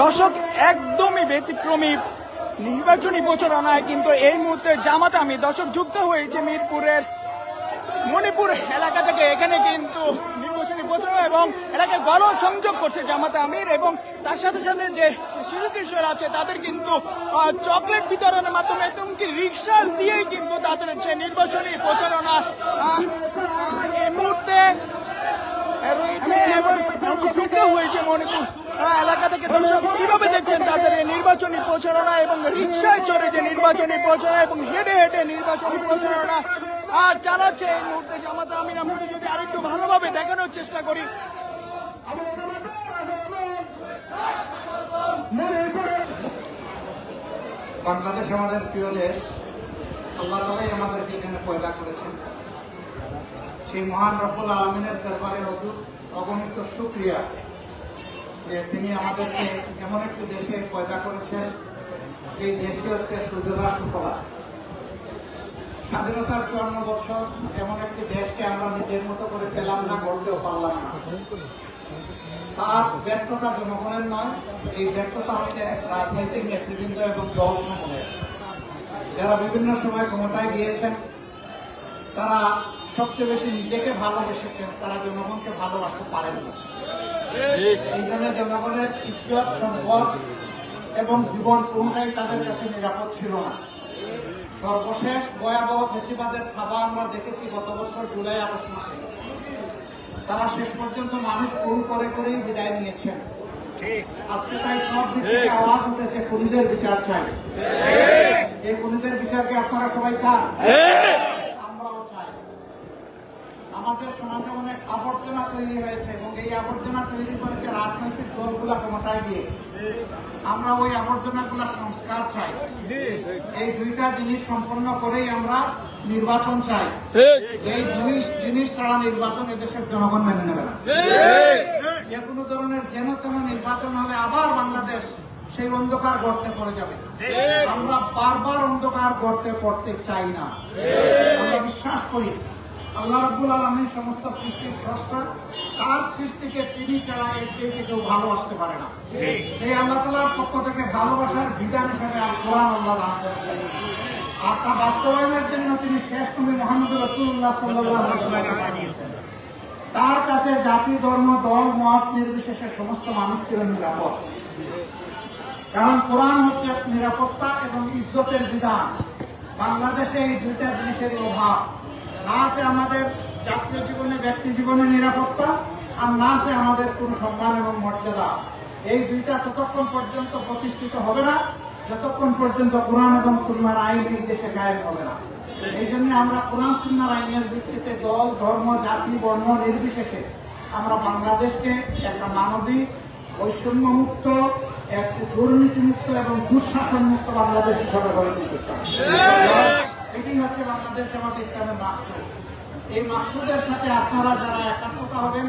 দর্শক একদমই ব্যতিক্রমী নির্বাচনী প্রচারণায় কিন্তু এই মুহূর্তে জামাত আমি দর্শক যুক্ত হয়েছে মিরপুরের মণিপুর এলাকা থেকে। এখানে কিন্তু নির্বাচনী প্রচারণা এবং এলাকায় গণ সংযোগ করছে জামাতে আমির এবং তার সাথে সাথে যে শিশু কিশোর আছে, তাদের কিন্তু চকলেট বিতরণের মাধ্যমে এমনকি রিক্সা দিয়েই কিন্তু তাদের যে নির্বাচনী প্রচারণা। এই মুহূর্তে এলাকা থেকে দেখছেন তাদের নির্বাচনী প্রচারণা এবং নির্বাচনী এবং হেঁটে হেঁটে নির্বাচনী প্রচারণা চালাচ্ছে এই মুহূর্তে যদি আরেকটু ভালোভাবে দেখানোর চেষ্টা করি। বাংলাদেশ আমাদের প্রিয় দেশ। আল্লাহ তালাই আমাদেরকে এখানে পয়দা করেছেন। সেই মহান রব্বুল আলমিনের দরবারে অগণিত সুক্রিয়া যে তিনি আমাদেরকে এমন একটি দেশে পয়দা করেছেন এই দেশটি হচ্ছে সুজলা সুফলা। স্বাধীনতার চুয়ান্ন বছর এমন একটি দেশকে আমরা নিজের মতো করে পেলাম না, গড়তেও পারলাম না। তার ব্যর্থতা জনগণের নয়, এই ব্যর্থতা হচ্ছে রাজনৈতিক নেতৃবৃন্দ এবং দল সমূহের। যারা বিভিন্ন সময় ক্ষমতায় গিয়েছেন, তারা সবচেয়ে বেশি নিজেকে ভালোবেসেছেন, তারা জনগণকে ভালোবাসতে পারেন না এইখানে জনগণের ইজ্জত, সম্পদ এবং জীবন কোনটাই তাদের কাছে নিরাপদ ছিল না। সর্বশেষ ভয়াবহ ফেসিবাদের থাবা আমরা দেখেছি গত বছর জুলাই, আগস্ট মাসে। তারা শেষ পর্যন্ত মানুষ খুন করে করেই বিদায় নিয়েছেন। আজকে তাই সব দিক থেকে আওয়াজ উঠেছে খুনিদের বিচার চাই। এই খুনিদের বিচারকে আপনারা সবাই চান? আমাদের সমাজে অনেক আবর্জনা তৈরি হয়েছে এবং এই আবর্জনা তৈরি করেছে রাজনৈতিক দলগুলা ক্ষমতায় গিয়ে। আমরা ওই আবর্জনাগুলা সংস্কার চাই। এই দুইটা জিনিস সম্পন্ন করেই আমরা নির্বাচন চাই। এই জিনিস জিনিস ছাড়া নির্বাচন এদেশের জনগণ মেনে নেবে না। যে কোনো ধরনের যেন তেন নির্বাচন হলে আবার বাংলাদেশ সেই অন্ধকার গর্তে পড়ে যাবে। আমরা বারবার অন্ধকার গর্তে পড়তে চাই না। আমরা বিশ্বাস করি আল্লাহ রাব্বুল আলমীর সমস্ত সৃষ্টির স্রষ্টা তার সৃষ্টিকে তিনি ছাড়া এর চেয়ে কেউ ভালোবাসতে পারে না। সেই আল্লাহ তালার পক্ষ থেকে ভালোবাসার বিধান হিসেবে কোরআন আল্লাহ দান করেছেন। আর তা বাস্তবায়নের জন্য তিনি শেষ নবী মোহাম্মদ রসুল্লাহ সাল্লাহ তার কাছে জাতি ধর্ম দল মত নির্বিশেষে সমস্ত মানুষ ছিলেন নিরাপদ। কারণ কোরআন হচ্ছে নিরাপত্তা এবং ইজ্জতের বিধান। বাংলাদেশে এই দুইটা জিনিসের অভাব। না আছে আমাদের জাতীয় জীবনে, ব্যক্তি জীবনে নিরাপত্তা, আর না আছে আমাদের কোন সম্মান এবং মর্যাদা। এই দুইটা ততক্ষণ পর্যন্ত প্রতিষ্ঠিত হবে না, যতক্ষণ পর্যন্ত কোরআন এবং সুন্নার আইন এই দেশে গায়েব হবে না। এই জন্য আমরা কোরআন, সুন্নার আইনের ভিত্তিতে দল, ধর্ম, জাতি, বর্ণ নির্বিশেষে আমরা বাংলাদেশকে একটা মানবিক বৈষম্য মুক্ত এক দুর্নীতি মুক্ত এবং দুঃশাসন মুক্ত বাংলাদেশ হিসাবে গড়ে তুলতে চাই। এটি হচ্ছে বাংলাদেশ জামাত ইসলামের মাকসুদ। এই মাকসুদের সাথে আপনারা যারা একাত্মতা হবেন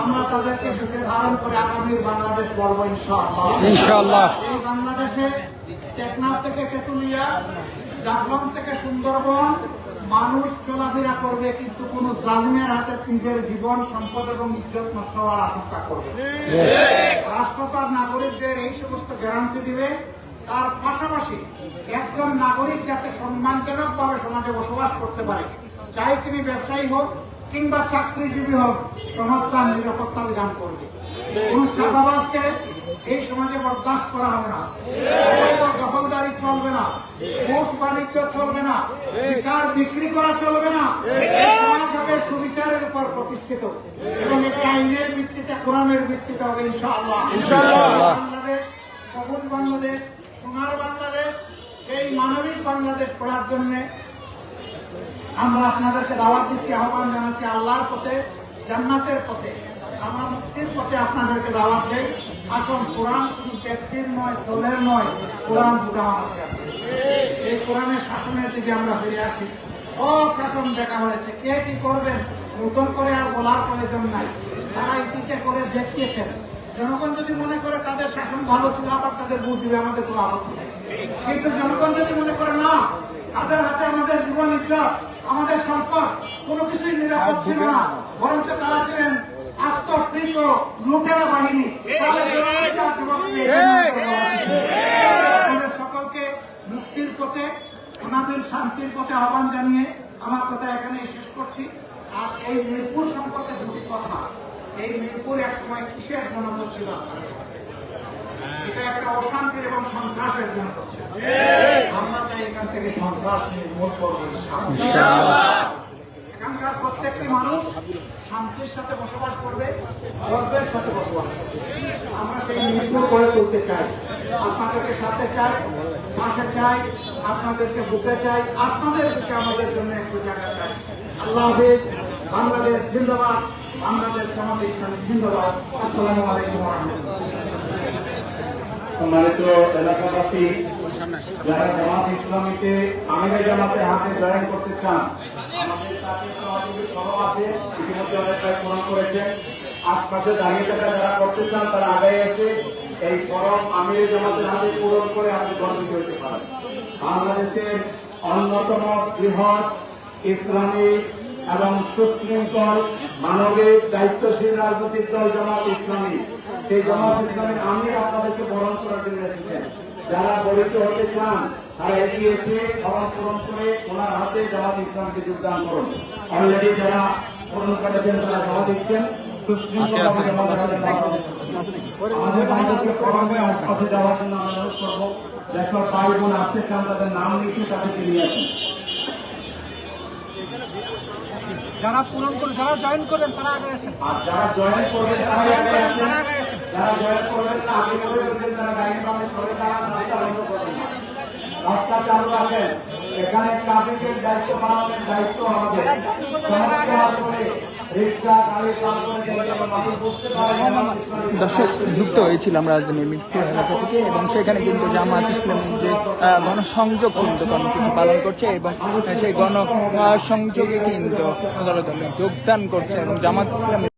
আমরা তাদেরকে বুকে ধারণ করে আগামীর বাংলাদেশ গর্ব ইনশাআল্লাহ। ইনশাআল্লাহ। এই বাংলাদেশে টেকনাফ থেকে তেতুলিয়া জাফলং থেকে সুন্দরবন মানুষ চলাফেরা করবে কিন্তু কোন জালিমের হাতে নিজের জীবন সম্পদ এবং ইজ্জত নষ্ট হওয়ার আশঙ্কা করবে। রাষ্ট্র তার নাগরিকদের এই সমস্ত গ্যারান্টি দিবে। তার পাশাপাশি একজন নাগরিক যাতে সম্মানজনক ভাবে সমাজে বসবাস করতে পারে, চাই তিনি ব্যবসায়ী হোক কিংবা চাকরিজীবী হোক সমাজ নিরাপত্তা বিধান করবে। কোন চাঁদাবাজকে এই সমাজে বরদাস্ত করা হবে না। দখলদারি চলবে না, ঘুষ বাণিজ্য চলবে না, বিচার বিক্রি করা চলবে না। হবে সুবিচারের উপর প্রতিষ্ঠিত। এবং এটি আইনের ভিত্তিতে, কোরআনের ভিত্তিতে হবে ইনশাআল্লাহ ইনশাআল্লাহ। বাংলাদেশ সবুজ বাংলাদেশ সোনার বাংলাদেশ সেই মানবিক বাংলাদেশ করার জন্য আমরা আপনাদেরকে দাওয়াত দিচ্ছি, আহ্বান জানাচ্ছি আল্লাহর পথে, জান্নাতের পথে। আমরা মুক্তির পথে আপনাদেরকে দাওয়াত দেই। আসুন, কোরআন শুধু ব্যক্তির নয়, দলের নয়, কোরআন আমাদের এই কোরআনের শাসনের দিকে আমরা ফিরে আসি। সব শাসন দেখা হয়েছে। কে কি করবেন? নতুন করে আর বলার প্রয়োজন নাই। তারা ইতিতে করে দেখিয়েছেন। জনগণ যদি মনে করে তাদের শাসন ভালো ছিল, আবার তাদের বুঝবে আমাদের কোনো আপত্তি নেই। কিন্তু জনগণ যদি মনে করে, না তাদের হাতে আমাদের জীবন ইজ্জত আমাদের সম্পদ কোনো কিছুই নিরাপদ ছিল না। বরঞ্চ তারা ছিলেন আত্মকৃত লুটেরা বাহিনী। সকলকে মুক্তির পথে ওনাদের শান্তির পথে আহ্বান জানিয়ে আমার কথা এখানে শেষ করছি। আর এই মিরপুর সম্পর্কে দুটি কথা। এই মিরপুর এক সময় কিসের জন্য ছিল এটা একটা অশান্তির এবং সন্ত্রাসের জন্য আমরা চাই এখান থেকে সন্ত্রাস নির্মূল করব এখানকার প্রত্যেকটি মানুষ শান্তির সাথে বসবাস করবে, গর্বের সাথে বসবাস করবে। আমরা সেই মিরপুর গড়ে তুলতে চাই। আপনাদেরকে সাথে চাই, পাশে চাই, আপনাদেরকে বুকে চাই আপনাদের বুকে আমাদের জন্য একটু জায়গা চাই। আল্লাহ হাফেজ, বাংলাদেশ জিন্দাবাদ, বাংলাদেশ জামাত ইসলামী জিন্দাবাদ। আসসালামু আলাইকুম রাহমাতুল্লাহ। সম্মানিত এলাকাবাসী, যারা জামাত ইসলামীতে আমিরে জামাতে হাতে জয়েন করতে চান আশপাশে দাঁড়িয়ে থাকা যারা করতে চান, তারা আগে এসে এই ফরম আমিরে জামাতের হাতে পূরণ করে আপনি গর্বিত হতে পারেন। বাংলাদেশের অন্যতম বৃহৎ ইসলামী এবং সুশৃঙ্খল মানবিক দায়িত্বশীল রাজনৈতিক দল জামাত ইসলামী সেই জামাত ইসলামের আমি আপনাদেরকে বরণ করার জন্য এসেছেন যারা গরিত হতে চান তারা এগিয়ে এসে ফরম পূরণ করে ওনার হাতে জামাত ইসলামকে যোগদান করুন। অলরেডি যারা পূরণ করেছেন তারা জমা দিচ্ছেন ভাই বোন আসতে চান তাদের নাম লিখে তাদেরকে নিয়ে আসুন। যারা পূরণ করে যারা জয়েন করেন তারা আগে আসেন আর যারা জয়েন করবে তারাই আগে আসেন। তারা আগে আসেন যারা জয়েন করবেন না আগে করে বলছেন তারা গাড়ি পাবে সরে তারা রাস্তা বন্ধ করবেন। রাস্তা চালু রাখেন। এখানে ট্রাফিকের দায়িত্ব পালনের দায়িত্ব আমাদের। ইসলামী দর্শক যুক্ত হয়েছিলাম রাজধানীর মিরপুর এলাকা থেকে এবং সেখানে কিন্তু জামাত ইসলামের যে গণসংযোগ কিন্তু কর্মসূচি পালন করছে এবং সেই গণ আহ, সংযোগে কিন্তু যোগদান করছে এবং জামাত ইসলামের